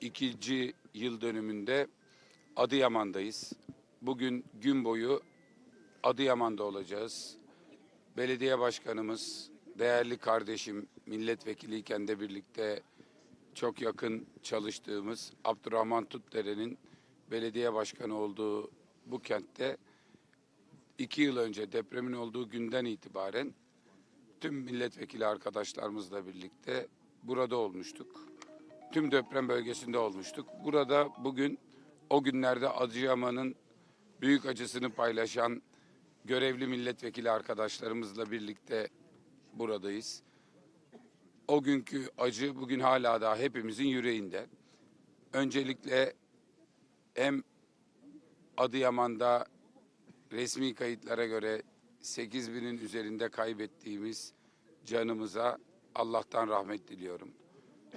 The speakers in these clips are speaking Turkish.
ikinci yıl dönümünde Adıyaman'dayız. Bugün gün boyu Adıyaman'da olacağız. Belediye başkanımız, değerli kardeşim, milletvekiliyken de birlikte çok yakın çalıştığımız Abdurrahman Tutdere'nin belediye başkanı olduğu bu kentte iki yıl önce depremin olduğu günden itibaren tüm milletvekili arkadaşlarımızla birlikte burada olmuştuk. Tüm deprem bölgesinde olmuştuk. Burada bugün o günlerde Adıyaman'ın büyük acısını paylaşan görevli milletvekili arkadaşlarımızla birlikte buradayız. O günkü acı bugün hala da hepimizin yüreğinde. Öncelikle hem Adıyaman'da resmi kayıtlara göre 8 binin üzerinde kaybettiğimiz canımıza Allah'tan rahmet diliyorum.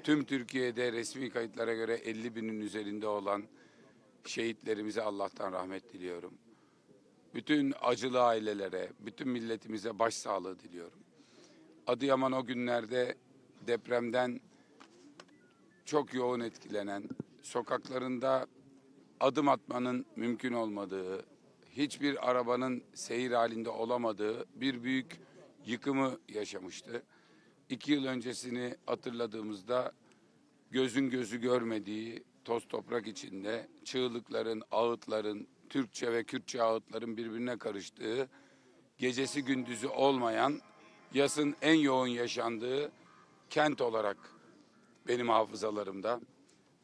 Tüm Türkiye'de resmi kayıtlara göre 50 binin üzerinde olan şehitlerimize Allah'tan rahmet diliyorum. Bütün acılı ailelere, bütün milletimize başsağlığı diliyorum. Adıyaman o günlerde depremden çok yoğun etkilenen, sokaklarında adım atmanın mümkün olmadığı, hiçbir arabanın seyir halinde olamadığı bir büyük yıkımı yaşamıştı. İki yıl öncesini hatırladığımızda gözün gözü görmediği toz toprak içinde çığlıkların, ağıtların, Türkçe ve Kürtçe ağıtların birbirine karıştığı, gecesi gündüzü olmayan, yasın en yoğun yaşandığı kent olarak benim hafızalarımda.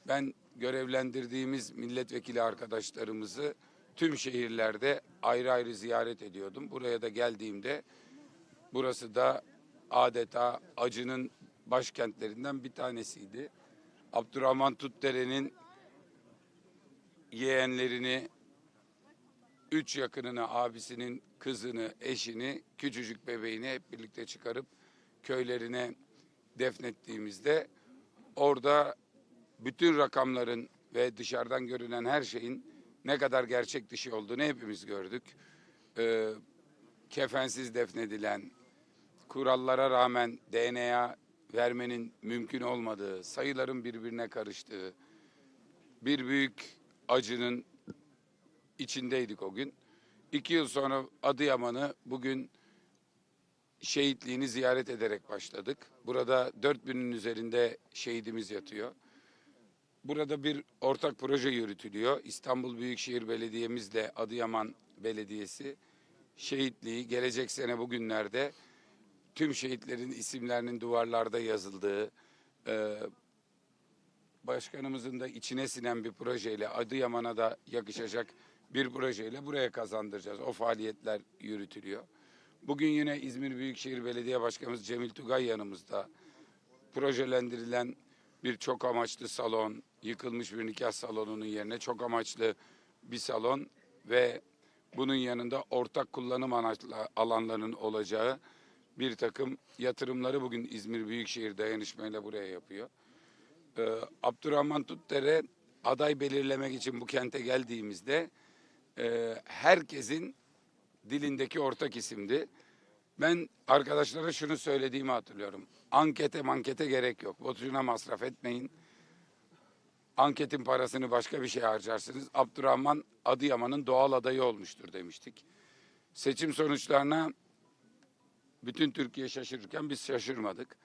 Ben görevlendirdiğimiz milletvekili arkadaşlarımızı tüm şehirlerde ayrı ayrı ziyaret ediyordum. Buraya da geldiğimde burası da adeta acının başkentlerinden bir tanesiydi. Abdurrahman Tutdere'nin yeğenlerini, üç yakınını, abisinin kızını, eşini, küçücük bebeğini hep birlikte çıkarıp köylerine defnettiğimizde orada bütün rakamların ve dışarıdan görünen her şeyin ne kadar gerçek dışı olduğunu hepimiz gördük. Ee, kefensiz defnedilen, kurallara rağmen DNA vermenin mümkün olmadığı, sayıların birbirine karıştığı bir büyük acının içindeydik o gün. İki yıl sonra Adıyaman'ı bugün şehitliğini ziyaret ederek başladık. Burada 4000'in üzerinde şehidimiz yatıyor. Burada bir ortak proje yürütülüyor. İstanbul Büyükşehir Belediye'mizle Adıyaman Belediyesi şehitliği gelecek sene bugünlerde tüm şehitlerin isimlerinin duvarlarda yazıldığı, e, başkanımızın da içine sinen bir projeyle Adıyaman'a da yakışacak bir projeyle buraya kazandıracağız. O faaliyetler yürütülüyor. Bugün yine İzmir Büyükşehir Belediye Başkanımız Cemil Tugay yanımızda. Projelendirilen bir çok amaçlı salon, yıkılmış bir nikah salonunun yerine çok amaçlı bir salon ve bunun yanında ortak kullanım alanlarının olacağı bir takım yatırımları bugün İzmir Büyükşehir Dayanışmayla buraya yapıyor. Ee, Abdurrahman Tutdere aday belirlemek için bu kente geldiğimizde e, herkesin dilindeki ortak isimdi. Ben arkadaşlara şunu söylediğimi hatırlıyorum. Ankete mankete gerek yok. Boşuna masraf etmeyin. Anketin parasını başka bir şey harcarsınız. Abdurrahman Adıyaman'ın doğal adayı olmuştur demiştik. Seçim sonuçlarına bütün Türkiye şaşırırken biz şaşırmadık.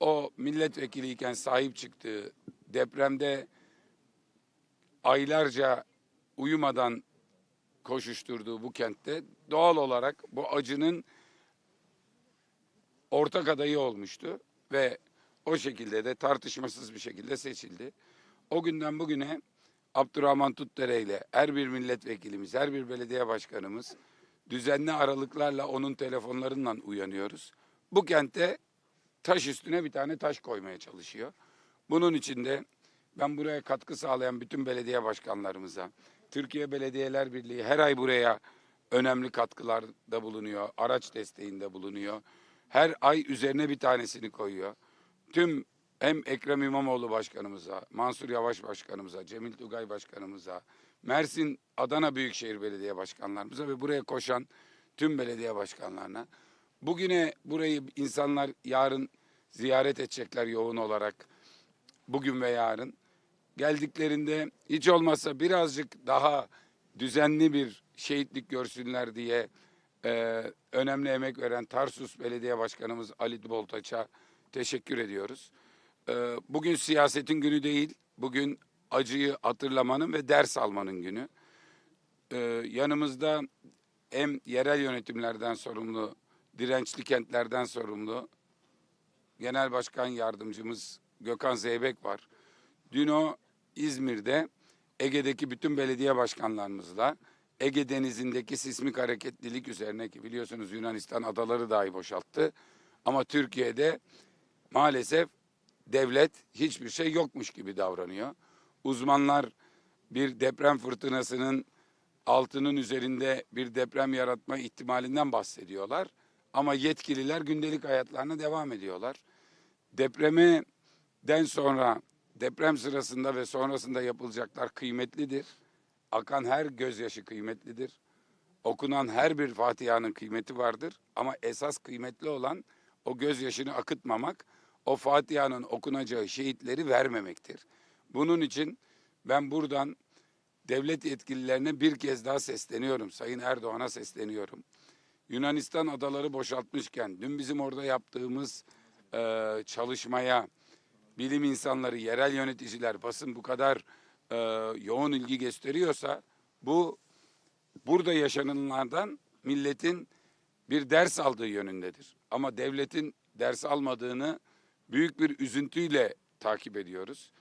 O milletvekiliyken sahip çıktığı depremde aylarca uyumadan koşuşturduğu bu kentte doğal olarak bu acının ortak adayı olmuştu ve o şekilde de tartışmasız bir şekilde seçildi. O günden bugüne Abdurrahman Tutdere ile her bir milletvekilimiz, her bir belediye başkanımız düzenli aralıklarla onun telefonlarından uyanıyoruz. Bu kente taş üstüne bir tane taş koymaya çalışıyor. Bunun için de ben buraya katkı sağlayan bütün belediye başkanlarımıza, Türkiye Belediyeler Birliği her ay buraya önemli katkılarda bulunuyor, araç desteğinde bulunuyor. Her ay üzerine bir tanesini koyuyor. Tüm hem Ekrem İmamoğlu başkanımıza, Mansur Yavaş başkanımıza, Cemil Tugay başkanımıza, Mersin Adana Büyükşehir Belediye başkanlarımıza ve buraya koşan tüm belediye başkanlarına. Bugüne burayı insanlar yarın ziyaret edecekler yoğun olarak. Bugün ve yarın. geldiklerinde hiç olmazsa birazcık daha düzenli bir şehitlik görsünler diye e, önemli emek veren Tarsus Belediye Başkanımız Ali Boltaç'a teşekkür ediyoruz. E, bugün siyasetin günü değil, bugün acıyı hatırlamanın ve ders almanın günü. E, yanımızda hem yerel yönetimlerden sorumlu, dirençli kentlerden sorumlu Genel Başkan Yardımcımız Gökhan Zeybek var. Dün o İzmir'de Ege'deki bütün belediye başkanlarımızla Ege Denizi'ndeki sismik hareketlilik üzerine ki biliyorsunuz Yunanistan adaları dahi boşalttı. Ama Türkiye'de maalesef devlet hiçbir şey yokmuş gibi davranıyor. Uzmanlar bir deprem fırtınasının altının üzerinde bir deprem yaratma ihtimalinden bahsediyorlar. Ama yetkililer gündelik hayatlarına devam ediyorlar. Depremden sonra deprem sırasında ve sonrasında yapılacaklar kıymetlidir. Akan her gözyaşı kıymetlidir. Okunan her bir Fatiha'nın kıymeti vardır. Ama esas kıymetli olan o gözyaşını akıtmamak, o Fatiha'nın okunacağı şehitleri vermemektir. Bunun için ben buradan devlet yetkililerine bir kez daha sesleniyorum. Sayın Erdoğan'a sesleniyorum. Yunanistan adaları boşaltmışken dün bizim orada yaptığımız e, çalışmaya bilim insanları, yerel yöneticiler, basın bu kadar e, yoğun ilgi gösteriyorsa bu burada yaşananlardan milletin bir ders aldığı yönündedir. Ama devletin ders almadığını büyük bir üzüntüyle takip ediyoruz.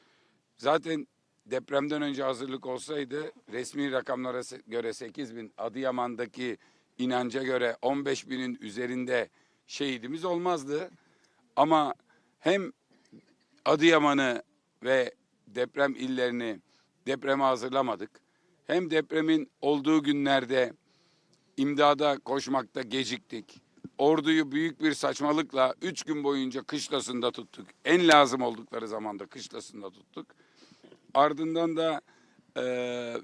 Zaten depremden önce hazırlık olsaydı resmi rakamlara göre 8 bin, Adıyaman'daki inanca göre 15 binin üzerinde şehidimiz olmazdı. Ama hem Adıyaman'ı ve deprem illerini depreme hazırlamadık. Hem depremin olduğu günlerde imdada koşmakta geciktik. Orduyu büyük bir saçmalıkla üç gün boyunca kışlasında tuttuk. En lazım oldukları zamanda kışlasında tuttuk. Ardından da e,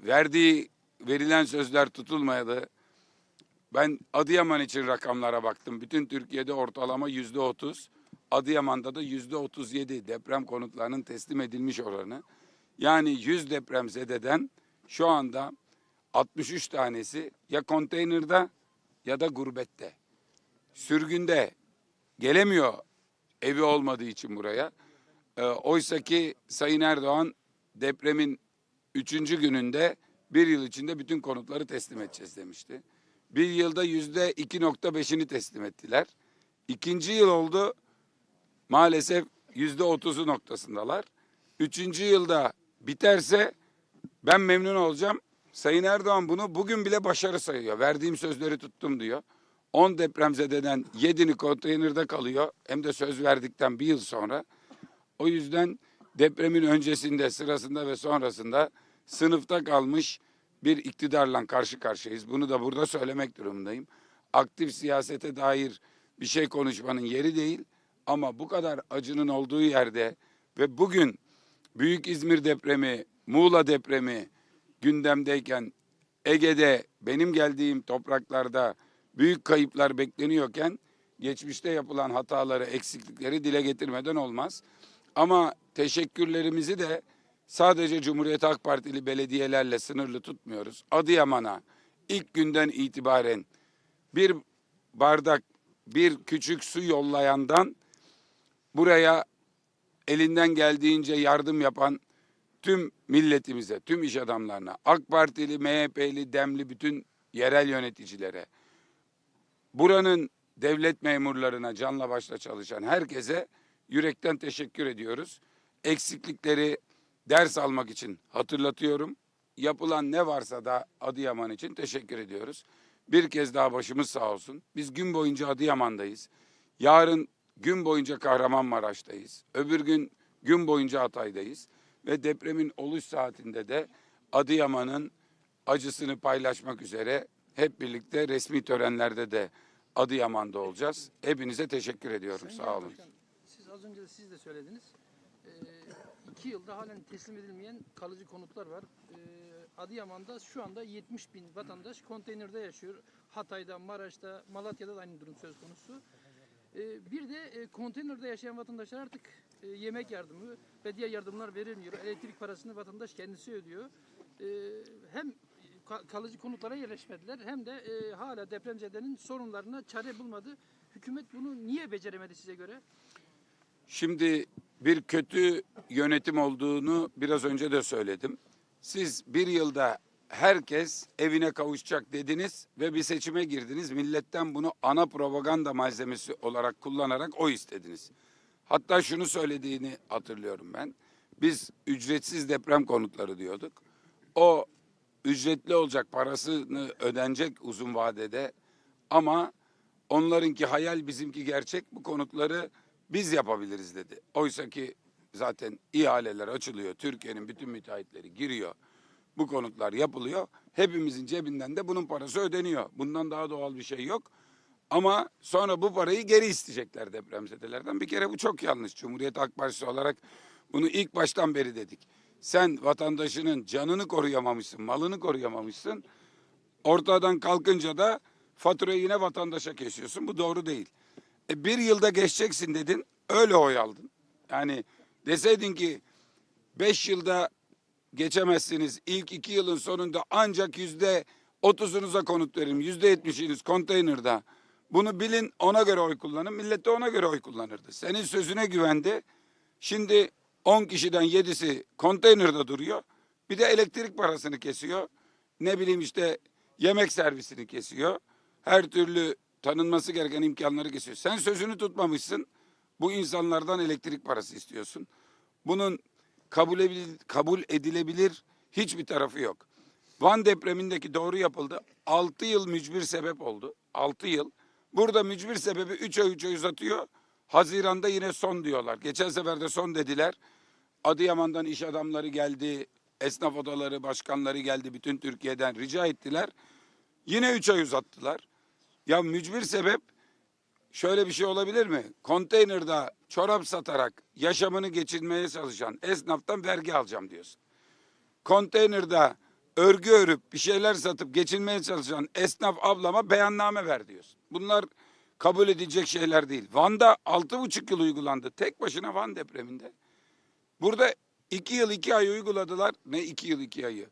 verdiği verilen sözler tutulmadı. Ben Adıyaman için rakamlara baktım. Bütün Türkiye'de ortalama yüzde otuz. Adıyaman'da da yüzde otuz yedi deprem konutlarının teslim edilmiş oranı. Yani 100 depremzededen şu anda 63 tanesi ya konteynerde ya da gurbette. Sürgünde gelemiyor evi olmadığı için buraya. E, Oysa ki Sayın Erdoğan depremin üçüncü gününde bir yıl içinde bütün konutları teslim edeceğiz demişti. Bir yılda yüzde 2.5'ini teslim ettiler. İkinci yıl oldu maalesef yüzde 30'u noktasındalar. Üçüncü yılda biterse ben memnun olacağım. Sayın Erdoğan bunu bugün bile başarı sayıyor. Verdiğim sözleri tuttum diyor. 10 depremzededen 7'ni konteynerde kalıyor. Hem de söz verdikten bir yıl sonra. O yüzden depremin öncesinde, sırasında ve sonrasında sınıfta kalmış bir iktidarla karşı karşıyayız. Bunu da burada söylemek durumundayım. Aktif siyasete dair bir şey konuşmanın yeri değil. Ama bu kadar acının olduğu yerde ve bugün Büyük İzmir depremi, Muğla depremi gündemdeyken Ege'de benim geldiğim topraklarda büyük kayıplar bekleniyorken geçmişte yapılan hataları, eksiklikleri dile getirmeden olmaz. Ama teşekkürlerimizi de sadece Cumhuriyet Halk Partili belediyelerle sınırlı tutmuyoruz. Adıyaman'a ilk günden itibaren bir bardak, bir küçük su yollayandan buraya elinden geldiğince yardım yapan tüm milletimize, tüm iş adamlarına, AK Partili, MHP'li, DEM'li bütün yerel yöneticilere, buranın devlet memurlarına, canla başla çalışan herkese yürekten teşekkür ediyoruz. Eksiklikleri ders almak için hatırlatıyorum. Yapılan ne varsa da Adıyaman için teşekkür ediyoruz. Bir kez daha başımız sağ olsun. Biz gün boyunca Adıyaman'dayız. Yarın gün boyunca Kahramanmaraş'tayız. Öbür gün gün boyunca Hatay'dayız. Ve depremin oluş saatinde de Adıyaman'ın acısını paylaşmak üzere hep birlikte resmi törenlerde de Adıyaman'da olacağız. Hepinize teşekkür ediyorum. Sayın Sağ olun. Başkan, siz az önce de siz de söylediniz. Ee, iki yılda halen teslim edilmeyen kalıcı konutlar var. Ee, Adıyaman'da şu anda 70 bin vatandaş konteynerde yaşıyor. Hatay'da, Maraş'ta, Malatya'da da aynı durum söz konusu. Ee, bir de e, konteynerde yaşayan vatandaşlar artık e, yemek yardımı ve diğer yardımlar verilmiyor. Elektrik parasını vatandaş kendisi ödüyor. E, hem kalıcı konutlara yerleşmediler hem de e, hala depremzedenin sorunlarına çare bulmadı. Hükümet bunu niye beceremedi size göre? Şimdi bir kötü yönetim olduğunu biraz önce de söyledim. Siz bir yılda herkes evine kavuşacak dediniz ve bir seçime girdiniz. Milletten bunu ana propaganda malzemesi olarak kullanarak o istediniz. Hatta şunu söylediğini hatırlıyorum ben. Biz ücretsiz deprem konutları diyorduk. O ücretli olacak, parasını ödenecek uzun vadede ama onlarınki hayal bizimki gerçek bu konutları biz yapabiliriz dedi. Oysa ki zaten ihaleler açılıyor. Türkiye'nin bütün müteahhitleri giriyor. Bu konutlar yapılıyor. Hepimizin cebinden de bunun parası ödeniyor. Bundan daha doğal bir şey yok. Ama sonra bu parayı geri isteyecekler depremzedelerden. Bir kere bu çok yanlış. Cumhuriyet Halk Partisi olarak bunu ilk baştan beri dedik. Sen vatandaşının canını koruyamamışsın, malını koruyamamışsın. Ortadan kalkınca da faturayı yine vatandaşa kesiyorsun. Bu doğru değil. E, bir yılda geçeceksin dedin. Öyle oy aldın. Yani deseydin ki beş yılda geçemezsiniz. İlk iki yılın sonunda ancak yüzde otuzunuza konut veririm. Yüzde yetmişiniz konteynerda. Bunu bilin ona göre oy kullanın. Millet de ona göre oy kullanırdı. Senin sözüne güvendi. Şimdi 10 kişiden 7'si konteynerde duruyor. Bir de elektrik parasını kesiyor. Ne bileyim işte yemek servisini kesiyor. Her türlü tanınması gereken imkanları kesiyor. Sen sözünü tutmamışsın. Bu insanlardan elektrik parası istiyorsun. Bunun kabul edilebilir, kabul edilebilir hiçbir tarafı yok. Van depremindeki doğru yapıldı. 6 yıl mücbir sebep oldu. 6 yıl. Burada mücbir sebebi 3 ay 3 ay uzatıyor. Haziranda yine son diyorlar. Geçen sefer de son dediler. Adıyaman'dan iş adamları geldi. Esnaf odaları başkanları geldi. Bütün Türkiye'den rica ettiler. Yine 3 ay uzattılar. Ya mücbir sebep şöyle bir şey olabilir mi? Konteynerda çorap satarak yaşamını geçirmeye çalışan esnaftan vergi alacağım diyorsun. Konteynerde örgü örüp bir şeyler satıp geçinmeye çalışan esnaf ablama beyanname ver diyorsun. Bunlar kabul edilecek şeyler değil. Van'da altı buçuk yıl uygulandı. Tek başına Van depreminde. Burada iki yıl iki ay uyguladılar. Ne iki yıl iki ayı?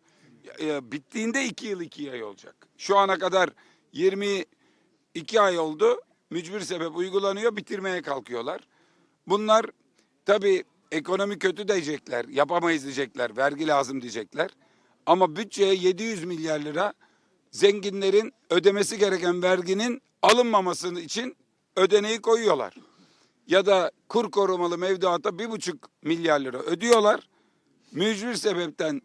Bittiğinde iki yıl iki ay olacak. Şu ana kadar 22 ay oldu. Mücbir sebep uygulanıyor. Bitirmeye kalkıyorlar. Bunlar tabii ekonomi kötü diyecekler. Yapamayız diyecekler. Vergi lazım diyecekler. Ama bütçeye 700 milyar lira zenginlerin ödemesi gereken verginin alınmaması için ödeneği koyuyorlar. Ya da kur korumalı mevduata bir buçuk milyar lira ödüyorlar. Mücbir sebepten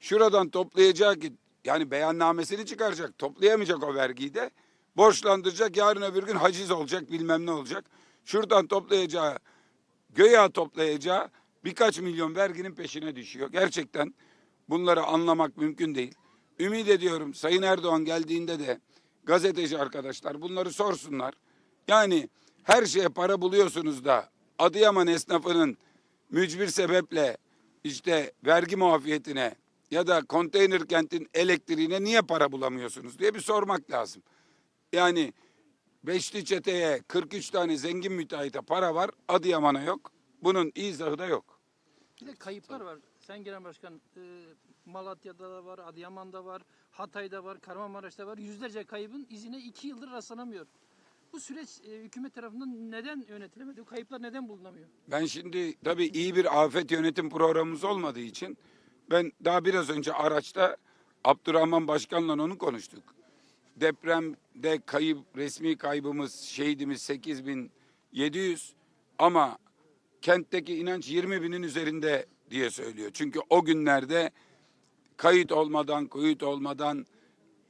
şuradan toplayacağı ki yani beyannamesini çıkaracak toplayamayacak o vergiyi de borçlandıracak yarın öbür gün haciz olacak bilmem ne olacak. Şuradan toplayacağı göya toplayacağı birkaç milyon verginin peşine düşüyor. Gerçekten bunları anlamak mümkün değil. Ümit ediyorum Sayın Erdoğan geldiğinde de gazeteci arkadaşlar bunları sorsunlar. Yani her şeye para buluyorsunuz da Adıyaman esnafının mücbir sebeple işte vergi muafiyetine ya da konteyner kentin elektriğine niye para bulamıyorsunuz diye bir sormak lazım. Yani Beşli çeteye 43 tane zengin müteahhite para var, Adıyaman'a yok. Bunun izahı da yok. Bir de kayıplar var. Sen Genel Başkan e, Malatya'da da var, Adıyaman'da var, Hatay'da var, Kahramanmaraş'ta var. Yüzlerce kaybın izine iki yıldır rastlanamıyor. Bu süreç e, hükümet tarafından neden yönetilemedi? Bu kayıplar neden bulunamıyor? Ben şimdi tabii iyi bir afet yönetim programımız olmadığı için ben daha biraz önce araçta Abdurrahman Başkan'la onu konuştuk. Depremde kayıp resmi kaybımız şehidimiz 8700 ama kentteki inanç 20 binin üzerinde diye söylüyor. Çünkü o günlerde kayıt olmadan, kuyut olmadan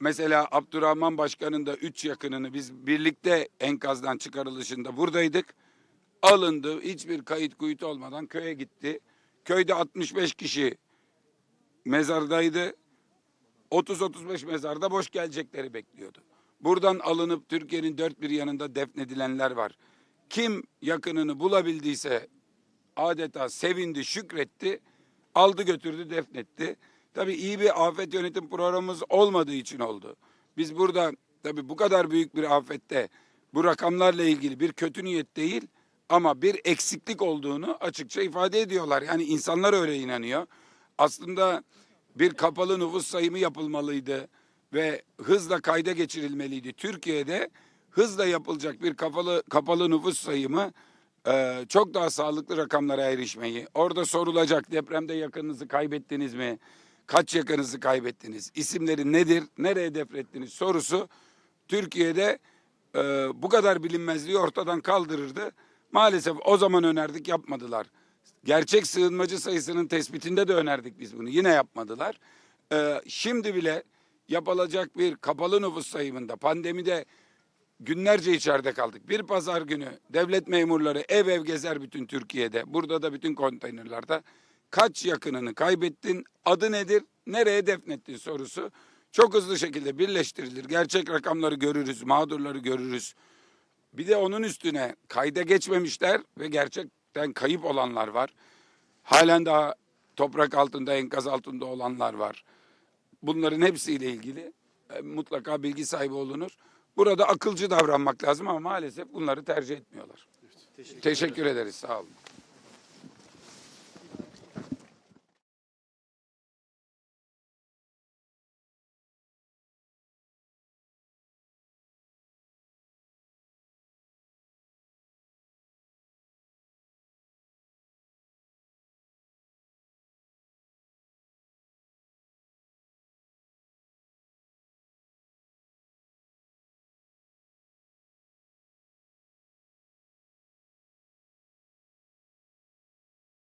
mesela Abdurrahman Başkan'ın da üç yakınını biz birlikte enkazdan çıkarılışında buradaydık. Alındı. Hiçbir kayıt kuyut olmadan köye gitti. Köyde 65 kişi mezardaydı. 30-35 mezarda boş gelecekleri bekliyordu. Buradan alınıp Türkiye'nin dört bir yanında defnedilenler var. Kim yakınını bulabildiyse adeta sevindi, şükretti, aldı götürdü, defnetti. Tabii iyi bir afet yönetim programımız olmadığı için oldu. Biz burada tabii bu kadar büyük bir afette bu rakamlarla ilgili bir kötü niyet değil Ama bir eksiklik olduğunu açıkça ifade ediyorlar. Yani insanlar öyle inanıyor. Aslında bir kapalı nüfus sayımı yapılmalıydı ve hızla kayda geçirilmeliydi. Türkiye'de hızla yapılacak bir kapalı kapalı nüfus sayımı e, çok daha sağlıklı rakamlara erişmeyi. Orada sorulacak depremde yakınınızı kaybettiniz mi? Kaç yakınınızı kaybettiniz? İsimleri nedir? Nereye defnettiniz? Sorusu Türkiye'de e, bu kadar bilinmezliği ortadan kaldırırdı. Maalesef o zaman önerdik yapmadılar. Gerçek sığınmacı sayısının tespitinde de önerdik biz bunu. Yine yapmadılar. E, şimdi bile yapılacak bir kapalı nüfus sayımında pandemide günlerce içeride kaldık. Bir pazar günü devlet memurları ev ev gezer bütün Türkiye'de. Burada da bütün konteynerlarda. Kaç yakınını kaybettin? Adı nedir? Nereye defnettin sorusu çok hızlı şekilde birleştirilir. Gerçek rakamları görürüz, mağdurları görürüz. Bir de onun üstüne kayda geçmemişler ve gerçekten kayıp olanlar var. Halen daha toprak altında, enkaz altında olanlar var. Bunların hepsiyle ilgili e, mutlaka bilgi sahibi olunur. Burada akılcı davranmak lazım ama maalesef bunları tercih etmiyorlar. Teşekkür ederiz. Sağ olun.